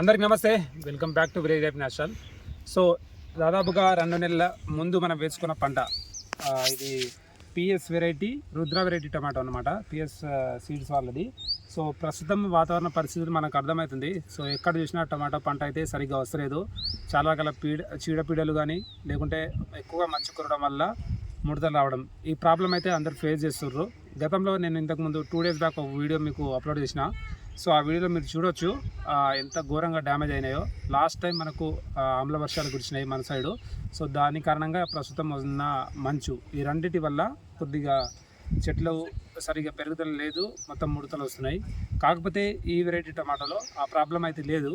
అందరికి నమస్తే. Welcome back to village life national so దాదాపుగా రెండు నెలల ముందు మనం వేసుకున్న పంట ఇది PS variety Rudra variety tomato అనమాట పిఎస్ సీడ్స్ వాళ్ళది. సో ప్రస్తుతం వాతావరణ పరిస్థితులు మనకు అర్థమవుతుంది. సో ఎక్కడ చూసినా టమాటో పంట అయితే సరిగ్గా వస్తలేదు. చాలా రకాల పీడ చీడపీడలు కానీ లేకుంటే ఎక్కువగా మంచు కురడం వల్ల ముడతలు రావడం. ఈ ప్రాబ్లం అయితే అందరు ఫేస్ చేస్తుర్రు. గతంలో నేను ఇంతకుముందు టూ డేస్ బ్యాక్ ఒక వీడియో మీకు అప్లోడ్ చేసిన. సో ఆ వీడియోలో మీరు చూడొచ్చు ఎంత ఘోరంగా డ్యామేజ్ అయినాయో. లాస్ట్ టైం మనకు ఆమ్ల వర్షాలు కురిసినాయి మన సైడు. సో దాని కారణంగా ప్రస్తుతం ఉన్న మంచు ఈ రెండిటి వల్ల కొద్దిగా చెట్లు సరిగా పెరుగుదల లేదు మొత్తం ముడతలు వస్తున్నాయి. కాకపోతే ఈ వెరైటీ టమాటాలో ఆ ప్రాబ్లం అయితే లేదు.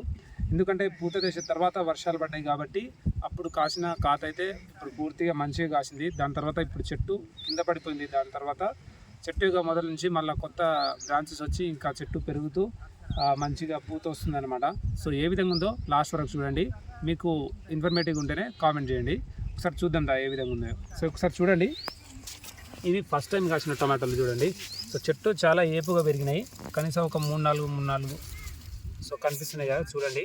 ఎందుకంటే పూత చేసిన తర్వాత వర్షాలు పడ్డాయి కాబట్టి అప్పుడు కాసిన కాత అయితే ఇప్పుడు పూర్తిగా మంచిగా కాసింది. దాని తర్వాత ఇప్పుడు చెట్టు కింద పడిపోయింది. దాని తర్వాత చెట్టుగా మొదల నుంచి మళ్ళీ కొత్త బ్రాంచెస్ వచ్చి ఇంకా చెట్టు పెరుగుతూ మంచిగా పూత వస్తుందన్నమాట సో ఏ విధంగా ఉందో లాస్ట్ వరకు చూడండి. మీకు ఇన్ఫర్మేటివ్గా ఉంటేనే కామెంట్ చేయండి. ఒకసారి చూద్దాం రా ఏ విధంగా ఉందో. సో ఒకసారి చూడండి. ఇవి ఫస్ట్ టైం కాసిన టమాటాలు చూడండి. సో చెట్టు చాలా ఏపుగా పెరిగినాయి. కనీసం ఒక మూడు నాలుగు మూడు నాలుగు సో కనిపిస్తున్నాయి కదా చూడండి.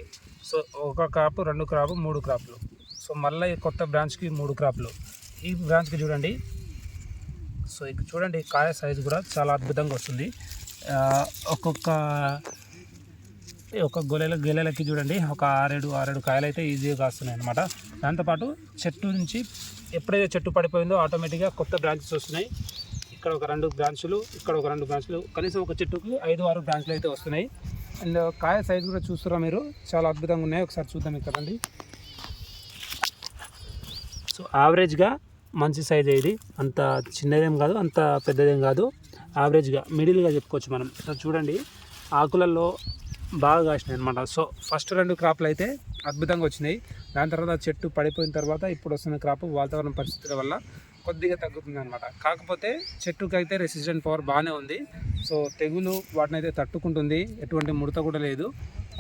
సో ఒక క్రాప్ రెండు క్రాప్ మూడు క్రాప్లు సో మళ్ళీ కొత్త బ్రాంచ్కి మూడు క్రాప్లు ఈ బ్రాంచ్కి చూడండి. సో ఇక్కడ చూడండి కాయ సైజు కూడా చాలా అద్భుతంగా వస్తుంది. ఒక్కొక్క ఒక గొలెల గెలెలకి చూడండి ఒక ఆరేడు ఆరేడు కాయలు అయితే ఈజీగా కాస్తున్నాయి అనమాట దాంతోపాటు చెట్టు నుంచి ఎప్పుడైతే చెట్టు పడిపోయిందో ఆటోమేటిక్గా కొత్త బ్రాంచెస్ వస్తున్నాయి. ఇక్కడ ఒక రెండు బ్రాంచులు ఇక్కడ ఒక రెండు బ్రాంచులు కనీసం ఒక చెట్టుకి ఐదు ఆరు బ్రాంచులు అయితే వస్తున్నాయి. అండ్ కాయ సైజు కూడా చూస్తారా మీరు? చాలా అద్భుతంగా ఉన్నాయి. ఒకసారి చూద్దాం ఇక్కడండి సో యావరేజ్గా మంచి సైజ్ ఇది. అంత చిన్నదేం కాదు అంత పెద్దదేం కాదు. యావరేజ్గా మిడిల్గా చెప్పుకోవచ్చు మనం. సో చూడండి ఆకులలో బాగా కాసినాయి అనమాట సో ఫస్ట్ రెండు క్రాప్లు అయితే అద్భుతంగా వచ్చినాయి. దాని తర్వాత చెట్టు పడిపోయిన తర్వాత ఇప్పుడు వస్తున్న క్రాప్ వాతావరణ పరిస్థితుల వల్ల కొద్దిగా తగ్గుతుంది అనమాట కాకపోతే చెట్టుకి అయితే రెసిస్టెంట్ పవర్ బాగానే ఉంది. సో తెగులు వాటిని అయితే తట్టుకుంటుంది. ఎటువంటి ముడత కూడా లేదు.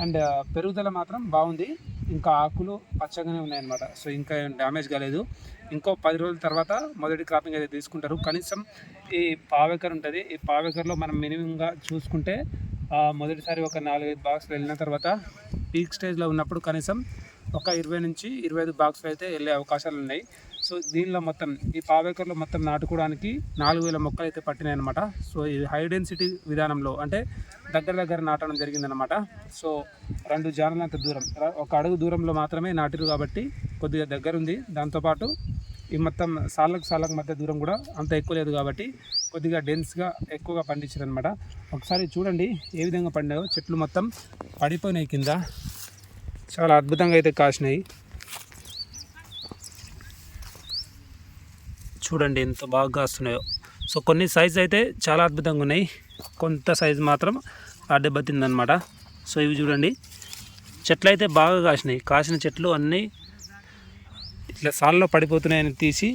అండ్ పెరుగుదల మాత్రం బాగుంది. ఇంకా ఆకులు పచ్చగానే ఉన్నాయన్నమాట. సో ఇంకా ఏం డ్యామేజ్ కాలేదు. ఇంకో పది రోజుల తర్వాత మొదటి క్రాపింగ్ అయితే తీసుకుంటారు. కనీసం ఈ పావెకర్ ఉంటుంది. ఈ పావెకర్లో మనం మినిమంగా చూసుకుంటే మొదటిసారి ఒక నాలుగైదు బాక్స్లు వెళ్ళిన తర్వాత పీక్ స్టేజ్లో ఉన్నప్పుడు కనీసం ఒక ఇరవై నుంచి ఇరవై ఐదు బాక్స్లు అయితే వెళ్ళే అవకాశాలు ఉన్నాయి. సో దీనిలో మొత్తం ఈ పావేకర్లో మొత్తం నాటుకోవడానికి నాలుగు వేల మొక్కలు అయితే పట్టినాయి అనమాట సో ఇది హై డెన్సిటీ విధానంలో అంటే దగ్గర దగ్గర నాటడం జరిగిందనమాట సో రెండు జానలంత దూరం ఒక అడుగు దూరంలో మాత్రమే నాటిరు కాబట్టి కొద్దిగా దగ్గర ఉంది దాంతోపాటు ఈ మొత్తం సార్లకు సార్లకు మధ్య దూరం కూడా అంత ఎక్కువ లేదు కాబట్టి కొద్దిగా డెన్స్గా ఎక్కువగా పండించారు అనమాట ఒకసారి చూడండి ఏ విధంగా పండాయో. చెట్లు మొత్తం పడిపోయినాయి కింద. చాలా అద్భుతంగా అయితే కాసినాయి. చూడండి ఎంత బాగా కాస్తున్నాయో సో కొన్ని సైజ్ అయితే చాలా అద్భుతంగా ఉన్నాయి. కొంత సైజ్ మాత్రం ఆ దెబ్బతిందనమాట సో ఇవి చూడండి. చెట్లు అయితే బాగా కాసినాయి. కాసిన చెట్లు అన్నీ ఇట్లా సాల్లో పడిపోతున్నాయని తీసి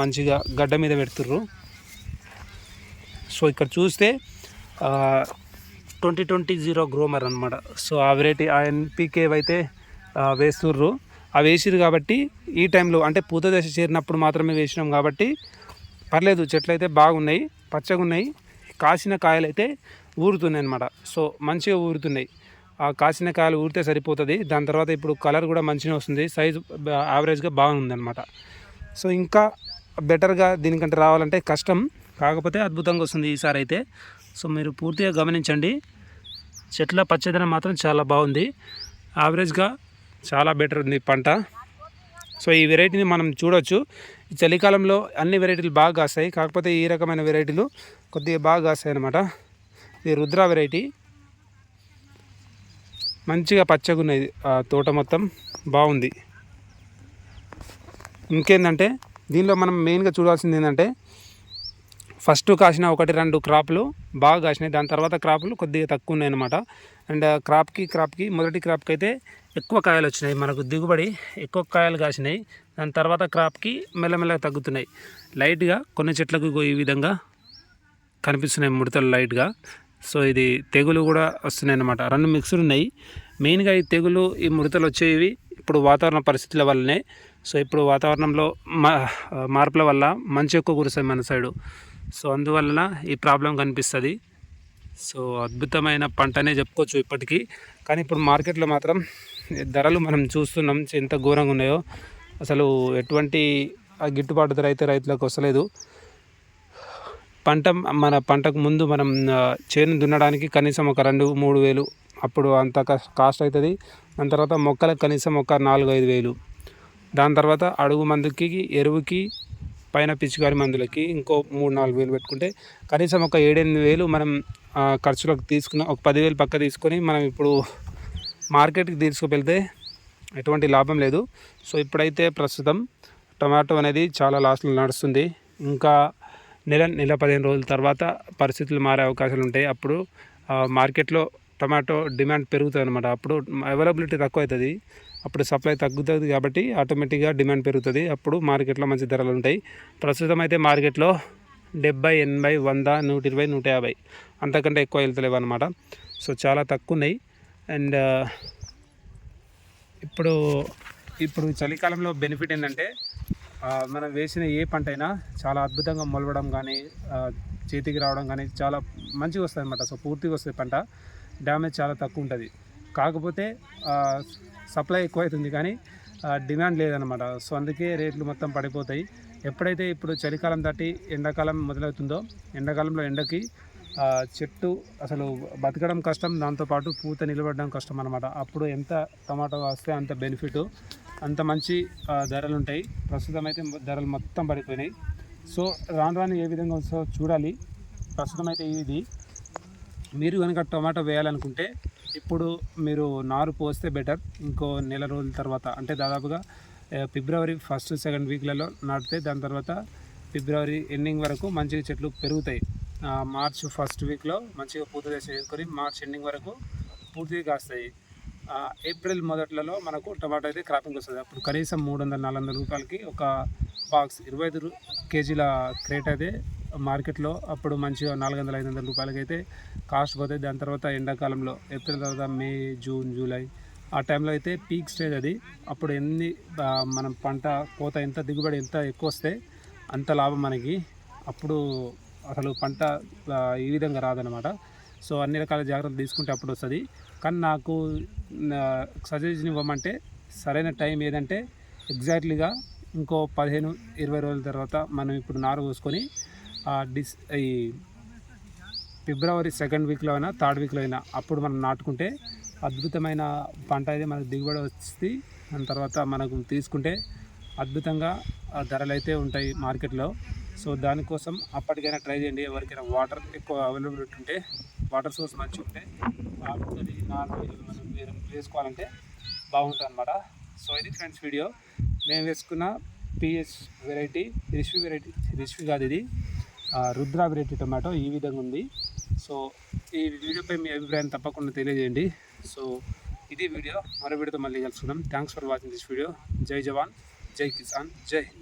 మంచిగా గడ్డ మీద పెడుతుర్రు. సో ఇక్కడ చూస్తే ట్వంటీ ట్వంటీ జీరో గ్రోమర్ అనమాట సో ఆ వెరైటీ ఆ ఎన్పికే అయితే వేస్తుర్రు. అవి వేసిరు కాబట్టి ఈ టైంలో అంటే పూత దశ చేరినప్పుడు మాత్రమే వేసినాం కాబట్టి పర్లేదు చెట్లు అయితే బాగున్నాయి పచ్చగా ఉన్నాయి కాసిన కాయలు అయితే ఊరుతున్నాయి అనమాట సో మంచిగా ఊరుతున్నాయి. ఆ కాసిన కాయలు ఊరితే సరిపోతుంది. దాని తర్వాత ఇప్పుడు కలర్ కూడా మంచిగా వస్తుంది. సైజు యావరేజ్గా బాగుంది అనమాట సో ఇంకా బెటర్గా దీనికంటే రావాలంటే కష్టం. కాకపోతే అద్భుతంగా వస్తుంది ఈసారి అయితే. సో మీరు పూర్తిగా గమనించండి. చెట్ల పచ్చదనం మాత్రం చాలా బాగుంది. యావరేజ్గా చాలా బెటర్ ఉంది పంట. సో ఈ వెరైటీని మనం చూడొచ్చు. చలికాలంలో అన్ని వెరైటీలు బాగా కాస్తాయి. కాకపోతే ఈ రకమైన వెరైటీలు కొద్దిగా బాగా కాస్తాయి అనమాట ఇది రుద్ర వెరైటీ మంచిగా పచ్చగా ఉన్నది ఆ తోట మొత్తం. బాగుంది. ఇంకేందంటే దీనిలో మనం మెయిన్గా చూడాల్సింది ఏంటంటే ఫస్ట్ కాసిన ఒకటి రెండు క్రాప్లు బాగా కాసినాయి. దాని తర్వాత క్రాప్లు కొద్దిగా తక్కువ ఉన్నాయి అనమాట అండ్ క్రాప్కి క్రాప్కి మొదటి క్రాప్కి అయితే ఎక్కువ కాయలు వచ్చినాయి. మనకు దిగుబడి ఎక్కువ కాయలు కాసినాయి. దాని తర్వాత క్రాప్కి మెల్లమెల్లగా తగ్గుతున్నాయి. లైట్గా కొన్ని చెట్లకు ఈ విధంగా కనిపిస్తున్నాయి ముడతలు లైట్గా సో ఇది తెగులు కూడా వస్తున్నాయి అన్నమాట. రెండు మిక్స్డ్ ఉన్నాయి. మెయిన్గా ఈ తెగులు ఈ ముడతలు వచ్చేవి ఇప్పుడు వాతావరణ పరిస్థితుల వల్లనే. సో ఇప్పుడు వాతావరణంలో మా మార్పుల వల్ల మంచి ఎక్కువ కురుస్తుంది మన సైడు సో అందువలన ఈ ప్రాబ్లం కనిపిస్తుంది. సో అద్భుతమైన పంటనే చెప్పుకోవచ్చు ఇప్పటికీ. కానీ ఇప్పుడు మార్కెట్లో మాత్రం ధరలు మనం చూస్తున్నాం ఎంత ఘోరంగా ఉన్నాయో. అసలు ఎటువంటి గిట్టుబాటు ధర అయితే రైతులకు వస్తలేదు. పంట మన పంటకు ముందు మనం చేను దున్నడానికి కనీసం ఒక రెండు మూడు వేలు అప్పుడు అంత కాస్ట్ అవుతుంది దాని తర్వాత మొక్కలకు కనీసం ఒక నాలుగు ఐదు వేలు. దాని తర్వాత అడుగు మందుకి ఎరువుకి పైన పిచ్చుకారి మందులకి ఇంకో మూడు నాలుగు వేలు పెట్టుకుంటే కనీసం ఒక ఏడెనిమిది వేలు మనం ఖర్చులకు తీసుకున్న ఒక పదివేలు పక్క తీసుకొని మనం ఇప్పుడు మార్కెట్కి తీసుకువెళ్తే ఎటువంటి లాభం లేదు. సో ఇప్పుడైతే ప్రస్తుతం టమాటో అనేది చాలా లాస్ట్లో నడుస్తుంది. ఇంకా నెల నెల పదిహేను రోజుల తర్వాత పరిస్థితులు మారే అవకాశాలు ఉంటాయి. అప్పుడు మార్కెట్లో టమాటో డిమాండ్ పెరుగుతుంది అనమాట అప్పుడు అవైలబిలిటీ తక్కువ అవుతుంది అప్పుడు సప్లై తగ్గుతుంది కాబట్టి ఆటోమేటిక్గా డిమాండ్ పెరుగుతుంది. అప్పుడు మార్కెట్లో మంచి ధరలు ఉంటాయి. ప్రస్తుతం అయితే మార్కెట్లో డెబ్బై ఎనభై వంద నూట ఇరవై నూట యాభై అంతకంటే ఎక్కువ వెళ్తలేవు అనమాట సో చాలా తక్కువ ఉన్నాయి అండ్ ఇప్పుడు ఇప్పుడు చలికాలంలో బెనిఫిట్ ఏంటంటే మనం వేసిన ఏ పంట అయినా చాలా అద్భుతంగా మొలవడం కానీ చేతికి రావడం కానీ చాలా మంచిగా వస్తుంది అనమాట సో పూర్తిగా వస్తుంది పంట. డ్యామేజ్ చాలా తక్కువ ఉంటుంది. కాకపోతే సప్లై ఎక్కువ అవుతుంది కానీ డిమాండ్ లేదనమాట సో అందుకే రేట్లు మొత్తం పడిపోతాయి. ఎప్పుడైతే ఇప్పుడు చలికాలం దాటి ఎండాకాలం మొదలవుతుందో ఎండాకాలంలో ఎండకి చెట్టు అసలు బతకడం కష్టం దాంతోపాటు పూత నిలబడడం కష్టం అనమాట అప్పుడు ఎంత టమాటో వస్తే అంత బెనిఫిట్ అంత మంచి ధరలు ఉంటాయి. ప్రస్తుతం అయితే ధరలు మొత్తం పడిపోయినాయి. సో రాను రాను ఏ విధంగా వస్తుందో చూడాలి. ప్రస్తుతం అయితే ఇది. మీరు కనుక టమాటో వేయాలనుకుంటే ఇప్పుడు మీరు నారు పోస్తే బెటర్. ఇంకో నెల రోజుల తర్వాత అంటే దాదాపుగా ఫిబ్రవరి ఫస్ట్ సెకండ్ వీక్లలో నాటితే దాని తర్వాత ఫిబ్రవరి ఎండింగ్ వరకు మంచిగా చెట్లు పెరుగుతాయి. మార్చ్ ఫస్ట్ వీక్లో మంచిగా పూర్తిగా చేసుకొని మార్చ్ ఎండింగ్ వరకు పూర్తిగా కాస్తాయి. ఏప్రిల్ మొదట్లలో మనకు టమాటా అయితే క్రాపింగ్ వస్తుంది. అప్పుడు కనీసం మూడు వందల నాలుగు వందల రూపాయలకి ఒక బాక్స్ ఇరవై ఐదు కేజీల క్రేట్ అయితే మార్కెట్లో అప్పుడు మంచిగా నాలుగు వందల ఐదు వందల రూపాయలకి అయితే కాస్ట్ పోతే దాని తర్వాత ఎండాకాలంలో ఏప్రిల్ తర్వాత మే జూన్ జూలై ఆ టైంలో అయితే పీక్ స్టేజ్ అది. అప్పుడు ఎన్ని మనం పంట కోత ఎంత దిగుబడి ఎంత ఎక్కువ వస్తే అంత లాభం మనకి. అప్పుడు అసలు పంట ఈ విధంగా రాదనమాట సో అన్ని రకాల జాగ్రత్తలు తీసుకుంటే అప్పుడు వస్తుంది కానీ నాకు సజెషన్ ఇవ్వమంటే సరైన టైం ఏదంటే ఎగ్జాక్ట్లీగా ఇంకో పదిహేను ఇరవై రోజుల తర్వాత మనం ఇప్పుడు నారు పోసుకొని డిస్ ఈ ఫిబ్రవరి సెకండ్ వీక్లో అయినా థర్డ్ వీక్లో అయినా అప్పుడు మనం నాటుకుంటే అద్భుతమైన పంట అయితే మనకు దిగుబడి వస్తుంది. దాని తర్వాత మనకు తీసుకుంటే అద్భుతంగా ఆ ధరలు అయితే ఉంటాయి మార్కెట్లో. సో దానికోసం అప్పటికైనా ట్రై చేయండి. ఎవరికైనా వాటర్ ఎక్కువ అవైలబిలిటీ ఉంటే వాటర్ సోర్స్ మంచిగా ఉంటే అది నాలుగు ఐదు మనం వేరే వేసుకోవాలంటే బాగుంటుంది అనమాట సో ఇది ఫ్రెండ్స్ వీడియో. మేము వేసుకున్న PS variety Rishvi variety Rishvi కాదు ఇది. రుద్ర వెరైటీ టొమాటో ఈ విధంగా ఉంది. సో ఈ వీడియోపై మీ అభిప్రాయం తప్పకుండా తెలియజేయండి. సో ఇది వీడియో. మరో వీడియోతో మళ్ళీ కలుసుకుందాం. Thanks for watching this video జై జవాన్ జై కిసాన్ జై హింద్.